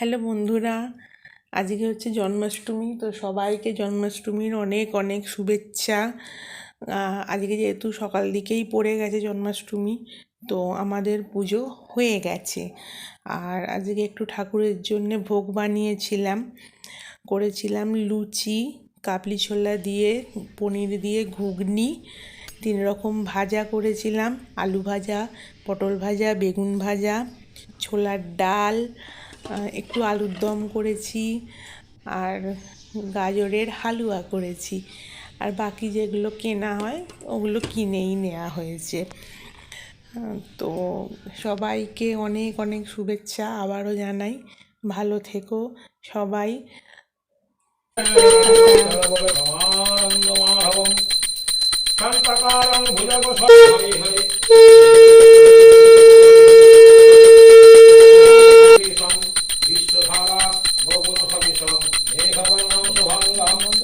Hello বন্ধুরা, আজকে হচ্ছে জন্মাষ্টমী, তো সবাইকে জন্মাষ্টমীর অনেক অনেক শুভেচ্ছা। আজকে যেহেতু সকাল দিকেই পড়ে গেছে জন্মাষ্টমী, তো আমাদের পুজো হয়ে গেছে। আর আজকে একটু ঠাকুরের জন্যে ভোগ বানিয়েছিলাম। করেছিলাম লুচি, কাবলি ছোলা দিয়ে, পনির দিয়ে ঘুগনি, তিন রকম ভাজা করেছিলাম, আলু ভাজা, পটল ভাজা, বেগুন ভাজা, ছোলার ডাল একটু আলুর দম করেছি আর গাজরের হালুয়া করেছি। আর বাকি যেগুলো কেনা হয়, ওগুলো কিনেই নেওয়া হয়েছে। তো সবাইকে অনেক অনেক শুভেচ্ছা। আবারও জানাই, ভালো থেকো সবাই। এই ভবন ভঙ্গম